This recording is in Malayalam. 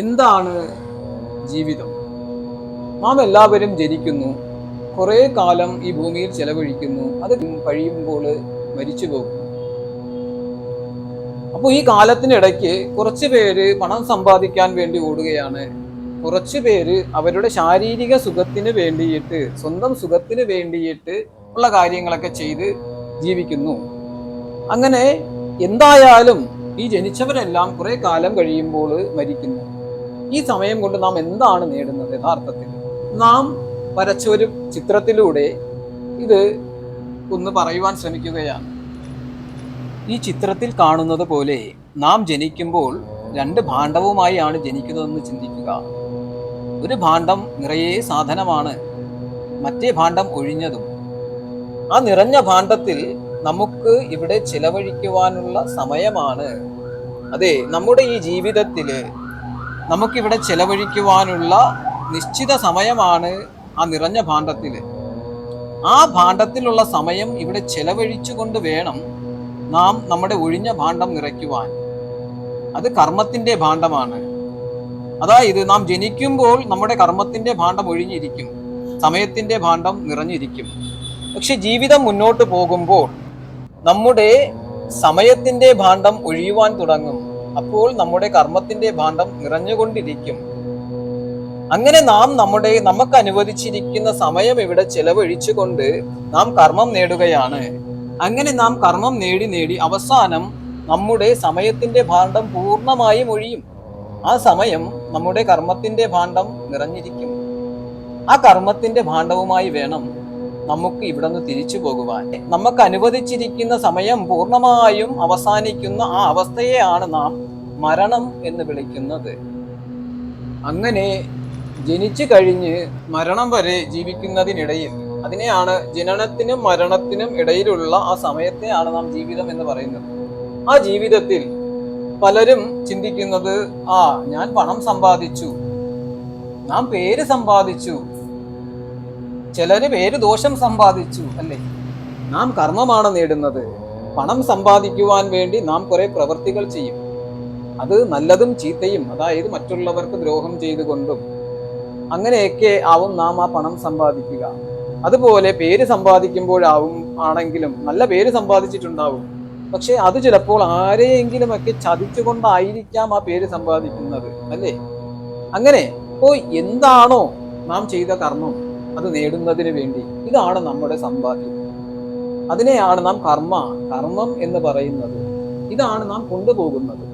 എന്താണ് ജീവിതം? നാം എല്ലാവരും ജനിക്കുന്നു കുറേ കാലം ഈ ഭൂമിയിൽ ചെലവഴിക്കുന്നു അത് കഴിയുമ്പോൾ മരിച്ചു പോകും അപ്പോൾ ഈ കാലത്തിനിടയ്ക്ക് കുറച്ച് പേര് പണം സമ്പാദിക്കാൻ വേണ്ടി ഓടുകയാണ്. കുറച്ച് പേര് അവരുടെ ശാരീരിക സുഖത്തിന് വേണ്ടിയിട്ട് സ്വന്തം സുഖത്തിന് വേണ്ടിയിട്ട് ഉള്ള കാര്യങ്ങളൊക്കെ ചെയ്ത് ജീവിക്കുന്നു. അങ്ങനെ എന്തായാലും ഈ ജനിച്ചവരെല്ലാം കുറേ കാലം കഴിയുമ്പോൾ മരിക്കുന്നു. ഈ സമയം കൊണ്ട് നാം എന്താണ് നേടുന്നത് യഥാർത്ഥത്തിൽ? നാം വരച്ച ഒരു ചിത്രത്തിലൂടെ ഇത് ഒന്ന് പറയുവാൻ ശ്രമിക്കുകയാണ്. ഈ ചിത്രത്തിൽ കാണുന്നത് പോലെ നാം ജനിക്കുമ്പോൾ രണ്ട് ഭാണ്ഡവുമായാണ് ജനിക്കുന്നതെന്ന് ചിന്തിക്കുക. ഒരു ഭാണ്ഡം നിറയെ സാധനമാണ് മറ്റേ ഭാണ്ഡം ഒഴിഞ്ഞതും. ആ നിറഞ്ഞ ഭാണ്ഡത്തിൽ നമുക്ക് ഇവിടെ ചിലവഴിക്കുവാനുള്ള സമയമാണ്. അതെ നമ്മുടെ ഈ ജീവിതത്തിൽ നമുക്കിവിടെ ചെലവഴിക്കുവാനുള്ള നിശ്ചിത സമയമാണ് ആ നിറഞ്ഞ ഭാണ്ഡത്തിൽ ആ ഭാണ്ഡത്തിലുള്ള സമയം ഇവിടെ ചെലവഴിച്ചുകൊണ്ട് വേണം നാം നമ്മുടെ ഒഴിഞ്ഞ ഭാണ്ഡം നിറയ്ക്കുവാൻ. അത് കർമ്മത്തിന്റെ ഭാണ്ഡമാണ്. അതായത് നാം ജനിക്കുമ്പോൾ നമ്മുടെ കർമ്മത്തിന്റെ ഭാണ്ഡം ഒഴിഞ്ഞിരിക്കും. സമയത്തിന്റെ ഭാണ്ഡം നിറഞ്ഞിരിക്കും. പക്ഷെ ജീവിതം മുന്നോട്ട് പോകുമ്പോൾ നമ്മുടെ സമയത്തിന്റെ ഭാണ്ഡം ഒഴിയുവാൻ തുടങ്ങും. അപ്പോൾ നമ്മുടെ കർമ്മത്തിന്റെ ഭാണ്ഡം നിറഞ്ഞുകൊണ്ടിരിക്കും. അങ്ങനെ നാം നമ്മുടെ നമുക്ക് അനുവദിച്ചിരിക്കുന്ന സമയം ഇവിടെ ചെലവഴിച്ചുകൊണ്ട് നാം കർമ്മം നേടുകയാണ്. അങ്ങനെ നാം കർമ്മം നേടി നേടി അവസാനം നമ്മുടെ സമയത്തിന്റെ ഭാണ്ഡം പൂർണമായും ഒഴിയും. ആ സമയം നമ്മുടെ കർമ്മത്തിന്റെ ഭാണ്ഡം നിറഞ്ഞിരിക്കും. ആ കർമ്മത്തിന്റെ ഭാണ്ഡവുമായി വേണം നമുക്ക് ഇവിടെ നിന്ന് തിരിച്ചു പോകുവാൻ. നമുക്ക് അനുവദിച്ചിരിക്കുന്ന സമയം പൂർണമായും അവസാനിക്കുന്ന ആ അവസ്ഥയെയാണ് നാം മരണം എന്ന് വിളിക്കുന്നത്. അങ്ങനെ ജനിച്ചു കഴിഞ്ഞ് മരണം വരെ ജീവിക്കുന്നതിനിടയിൽ അതിനെയാണ് ജനനത്തിനും മരണത്തിനും ഇടയിലുള്ള ആ സമയത്തെയാണ് നാം ജീവിതം എന്ന് പറയുന്നത്. ആ ജീവിതത്തിൽ പലരും ചിന്തിക്കുന്നത് ആ ഞാൻ പണം സമ്പാദിച്ചു. നാം പേര് സമ്പാദിച്ചു. ചിലര് പേര് ദോഷം സമ്പാദിച്ചു അല്ലേ? നാം കർമ്മമാണ് നേടുന്നത്. പണം സമ്പാദിക്കുവാൻ വേണ്ടി നാം കുറെ പ്രവൃത്തികൾ ചെയ്യും. അത് നല്ലതും ചീത്തയും അതായത് മറ്റുള്ളവർക്ക് ദ്രോഹം ചെയ്തുകൊണ്ടും അങ്ങനെയൊക്കെ ആവും നാം ആ പണം സമ്പാദിക്കുക. അതുപോലെ പേര് സമ്പാദിക്കുമ്പോഴാവും ആണെങ്കിലും നല്ല പേര് സമ്പാദിച്ചിട്ടുണ്ടാവും. പക്ഷെ അത് ചിലപ്പോൾ ആരെയെങ്കിലും ഒക്കെ ചതിച്ചുകൊണ്ടായിരിക്കാം ആ പേര് സമ്പാദിക്കുന്നത് അല്ലേ? അങ്ങനെ ഇപ്പോ എന്താണോ നാം ചെയ്ത കർമ്മം. അത് നേടുന്നതിന് വേണ്ടി. ഇതാണ് നമ്മുടെ സമ്പാദ്യം. അതിനെയാണ് നാം കർമ്മ കർമ്മം എന്ന് പറയുന്നത്. ഇതാണ് നാം കൊണ്ടുപോകുന്നത്.